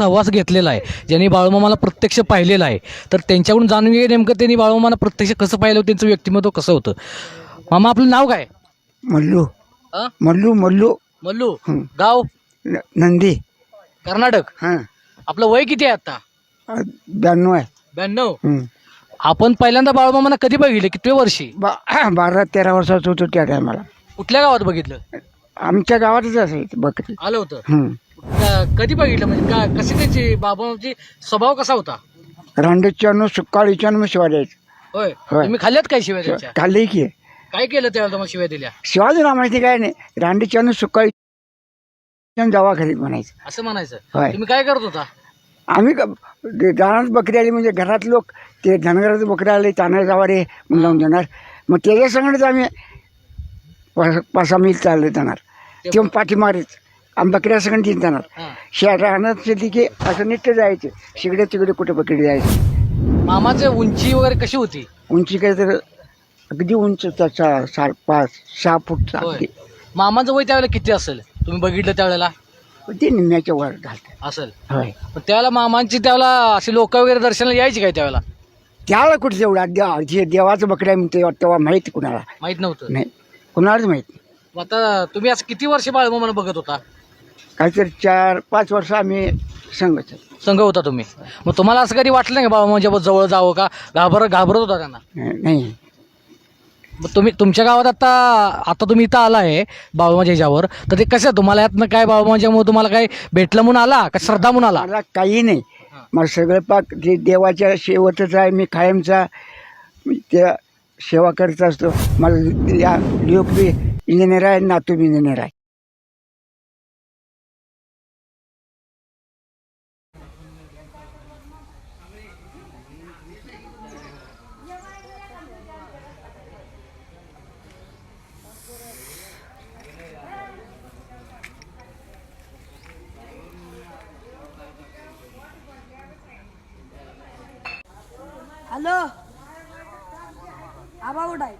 सहवास घेतलेला आहे. ज्यांनी बाळूमामाला प्रत्यक्ष पाहिलेलं आहे. तर त्यांच्याकडून जाणून घे नेमकं त्यांनी बाळूमामाला प्रत्यक्ष कसं पाहिलं होतं त्यांचं व्यक्तिमत्व कसं होतं. मामा आपलं नाव काय? मल्लू? मल्लू मल्लू. मल्लू. हं. गाव? न- नंदी. कर्नाटक. हां. आपलं वय किती आहे आता? ब्याण्णव आहे. ब्याण्णव. हं. आपण पहिल्यांदा बाळूमामांना कधी बघितले? किती वर्षी? बा बारा तेरा वर्षाचं होतो त्या टायमाला कुठल्या गावात बघितलं? आमच्या गावातच असायचं बकरी आलं होतं. हं. क- कधी बघितलं? म्हणजे का कशी त्याची बाबाची स्वभाव कसा होता? रांडेच्यानं सुकाळीच्यानं शिवाय द्यायचं होय. होय. तुम्ही खाल्ल्यात काय शिवाय त्यांच्या? खाल्ली की. काय केलं त्यावेळेला तुम्हाला शिवाय दिल्या? शिवाजी रामायची काय नाही. रांडेच्यानं सुकाळी जावा घरी म्हणायचं. असं म्हणायचं. होय. तुम्ही काय करत होता? आम्ही रानात बकरी आली म्हणजे घरात लोक ते धनगराचं बकरी आले ताना जावा रे म्हणून लावून देणार. मग त्याच्या संगडच आम्ही सहा मिल चालले जाणार. किंवा पाठीमारीच आम्ही बकऱ्या सगळं तीन जाणार. शहर राहणार शेती की असं नित्य जायचं. शिगडे तिकडे कुठे बकरी जायचं. मामाची उंची वगैरे कशी होती? उंची काय तर अगदी उंच त्याचा सात पाच सहा होय. अगदी मामाचं वय त्यावेळेला किती असेल? तुम्ही बघितलं त्यावेळेला? ते निम्म्याच्या वर घालतात. असेल. होय. पण त्यावेळेला मामांची त्यावेळेला अशी लोक वगैरे दर्शनाला यायची काय त्यावेळेला? त्याला कुठे तेवढा देवा जे देवाचं बकऱ्या म्हणते तेव्हा माहिती कुणाला. माहीत नव्हतं. नाही. कुणालाच माहीत मग आता तुम्ही असं किती वर्ष बाळमामाला बघत होता? काहीतरी चार पाच वर्ष आम्ही संघच संघ होता तुम्ही. मग तुम्हाला असं कधी वाटलं नाही का बाळमामाच्या जवळ जावं का? घाबर घाबरत होता त्यांना? नाही मग तुम्ही तुमच्या गावात आता आता तुम्ही इथं आला आहे बाळमाच्या ह्याच्यावर. तर ते कसं तुम्हाला यातनं काय बाळमाच्यामुळे तुम्हाला काय भेटलं म्हणून आला का श्रद्धा म्हणून आला? मला काही नाही. मला सगळं पाक जे देवाच्या शेवटच आहे मी कायमचा त्या सेवा करत असतो. मला या लोक बी इंजिनियर आहे नातू इंजिनियर आहे. హలో ఆ బాబు డై